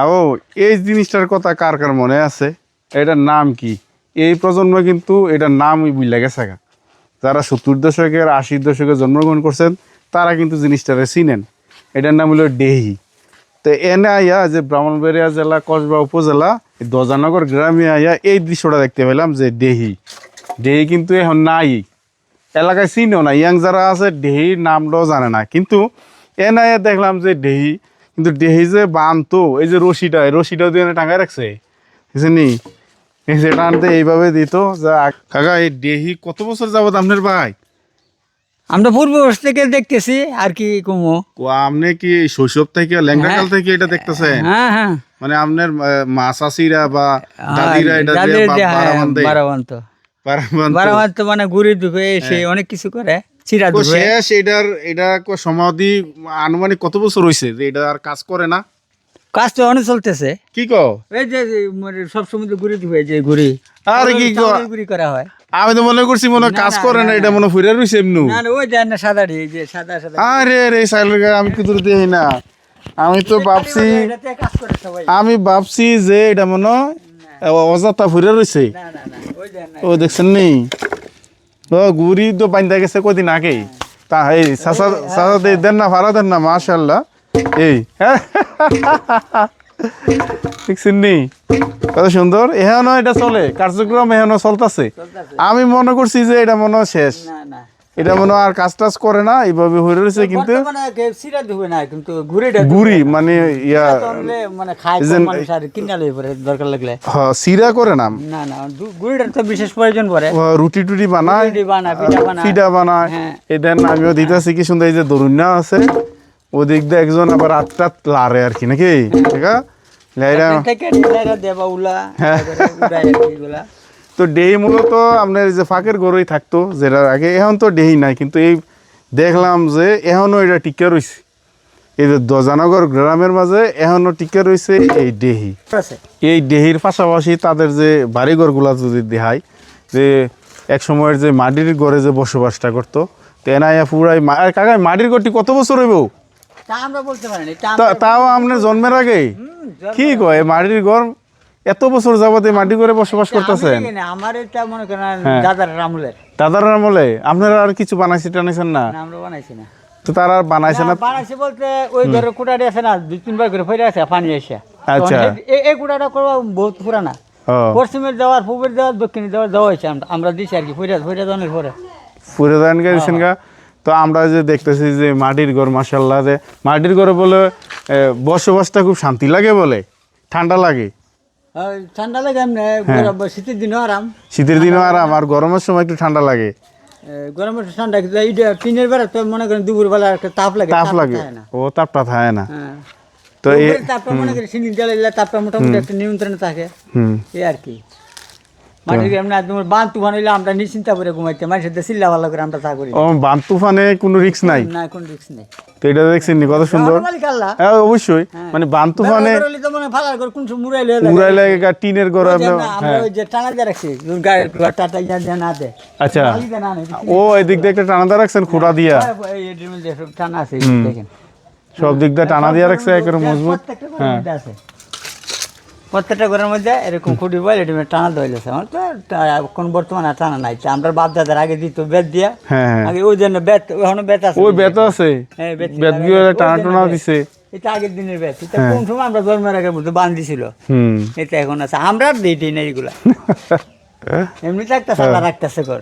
আও, এই জিনিসটার কথা কার কার মনে আছে? এটার নাম কি? এই প্রজন্ম কিন্তু এটার নামই বুঝলে গেছে। যারা সত্তর দশকের আশির দশকে জন্মগ্রহণ করছেন, তারা কিন্তু জিনিসটারে চিনেন। এটার নাম হলো ডেহি তো এনে আইয়া যে ব্রাহ্মণবাড়িয়া জেলা, কসবা উপজেলা দজানগর গ্রামে আইয়া এই দৃশ্যটা দেখতে পেলাম যে ডেহি ডেহি কিন্তু এখন নাই। এলাকায় চিনেও না। ইয়াং যারা আছে ডেহির নামটাও জানে না। কিন্তু এনে আইয়া দেখলাম যে ডেহি কিন্তু ডেহি যে বানতো এই যে রশিটা এই রশিটাও দিয়ে টাঙায় রাখছে। বুঝছেনি এই যে টানতে এইভাবে দিত যা কাকা এই কত বছর যাবত আপনার ভাই? আমরা পূর্ববর্ষ থেকে দেখতেছি আর কি কমো। আপনি কি শৈশব থেকে ল্যাংড়াকাল থেকে এটা দেখতেছেন? হ্যাঁ হ্যাঁ। মানে আপনার মা চাষিরা বা দাদিরা এটা দিয়ে হ্যাঁ। বারাবান্ত? বারাবান্ত। মানে গুড়ি দুঃখে এসে অনেক কিছু করে। চিরা তো শেষ এটার এটা কো- সমাধি আনুমানিক কত বছর হয়েছে যে এটা আর কাজ করে না? কাজ তো অনেক চলতেছে। কি কো? এই যে মানে সব সময় তো ঘুরি দিবে যে ঘুরি। আরে কি কো? চাউলের করা হয়। আমি তো মনে করছি মনে কাজ করে না এটা মনে ফুরে রয়েছে এমনি। না ওই দেন না সাদা রে, যে সাদা সাদা। আরে রে সাইলের আমি কি দেখি না। আমি তো ভাবছি আমি ভাবছি যে এটা মনে অযথা ফুরে না ও দেখছেন নি? ও, গুড়ি তো বান্ধা গেছে কদিন আগেই। তা, এই, সাসা সাসা দেন না ভাড়া দেন না মাশাল্লাহ এই, দেখছেন নি? কত সুন্দর। এখানো এটা চলে, কার্যক্রম এখানো চলতেছে। আমি মনে করছি যে এটা মনে শেষ। না না। এটা মনে হয় আর কাজ টাজ করে না এইভাবে হয়ে রয়েছে কিন্তু না মানে ইয়া মানে খায় এই যে- কম মানুষ আর কিনা লই পরে দরকার লাগলে। হ, সিরা করে না? না না দু- তো বিশেষ প্রয়োজন পড়ে। ও, রুটি টুটি বানায় রুটি বানায়, পিঠা বানায়। পিঠা বানায়। হ্যাঁ। আমিও দিতেছি কি সুন্দর এই যে দরুন্যা আছে। ওদিক দিয়ে একজন আবার রাতটা লারে আর কি নাকি? ঠিক আছে লাইরা? থেকে দেবা উলা হ্যাঁ। তো ডেহি মূলত আপনার যে ফাঁকের গরুই থাকতো যেটা আগে এখন তো ডেহি নাই কিন্তু এই দেখলাম যে এখনও এটা টিকা রয়েছে এই যে দজানগর গ্রামের মাঝে এখনও টিকা রয়েছে এই ডেহি এই ডেহির পাশাপাশি তাদের যে বাড়িঘরগুলা যদি দেখায় যে এক সময়ের যে মাটির ঘরে যে বসবাসটা করতো তেনাইয়া পুরাই আর কাকা মাটির ঘরটি কত বছর হইব? তাও আপনার জন্মের আগে? কি কয় মাটির ঘর এত বছর যাবত এই মাটির ঘরে বসবাস করতেছেন? আমার এটা মনে করেন হ্যাঁ। দাদার রামুলের দাদার আমলে? আপনারা আর কিছু বানাইছি টানাইছেন না? আমরা বানাইছি না। তো তারা আর বানাইছে না না, বলতে ওই ঘরের কুটারি আছে না দুই তিনবার করে ফেরে আছে পানি এসে। আচ্ছা। এই- এই কুটাটা করবা বহুত পুরানা। পশ্চিমের দেওয়ার পূবের দেওয়ার দক্ষিণের দেওয়ার দেওয়া হয়েছে আমরা- দিছি আর কি ফিরে ফিরে দানের পরে। ফুরে দেন গেছেন গা? তো আমরা যে দেখতেছি যে মাটির ঘর মাসাল্লাহ যে মাটির ঘরে বলে বসবাসটা খুব শান্তি লাগে বলে ঠান্ডা লাগে। ঠান্ডা লাগে হ্যাঁ। শীতের দিনও আরাম। শীতের দিনও আরাম আর গরমের সময় একটু ঠান্ডা লাগে। গরমের ঠান্ডা কিন্তু এই যে টিনের বেলা তো মনে করেন দুপুর বেলা একটা তাপ লাগে তাপ লাগে। ও তাপটা থাকে না। হ্যাঁ। তো এই তাপটা মনে করেন সিনি জ্বালাইলে তাপটা মোটামুটি একটা নিয়ন্ত্রণে থাকে। হুম। এই আর কি। বান তুফান হইলে আমরা নিশ্চিন্তা করে ঘুমাইতে মানুষের চিল্লা ভালো করে আমরা তা করি। ও বান তুফানে কোনো রিস্ক নাই? না কোন রিস্ক নেই। তো এটা দেখছেন কত সুন্দর। হ্যাঁ অবশ্যই। মানে বান তুফানে তো মনে ফালার করে কোন সময় হয়ে টিনের ঘর আমরা হ্যাঁ। ওই যে টানা দিয়ে রাখছি ইয়া না আচ্ছা। ও এদিক দিয়ে একটা টানাদা রাখছেন খোড়া দিয়া। সব টানা আছে দেখেন। সব দিক দিয়ে টানা দিয়া রাখছে মজবুত। প্রত্যেকটা ঘরের মধ্যে এরকম খুঁটি বল এটি টানা দইলেছে আমার তো কোন বর্তমানে টানা নাই। আমরা বাপ দাদার আগে দিত বেত দিয়া। হ্যাঁ হ্যাঁ। আগে ওই জন্য বেত ওখানে বেত আছে। ওই বেত আছে। হ্যাঁ, বেত ছিল। বেত ওই টানা টানা দিছে। এটা আগের দিনের বেত। এটা কোন সময় আমরা জন্মের আগে মধ্যে বান্ধিছিল এটা এখন আছে। আমরা দিই না এগুলা এমনিতে একটা সাদা রাখতেছে কর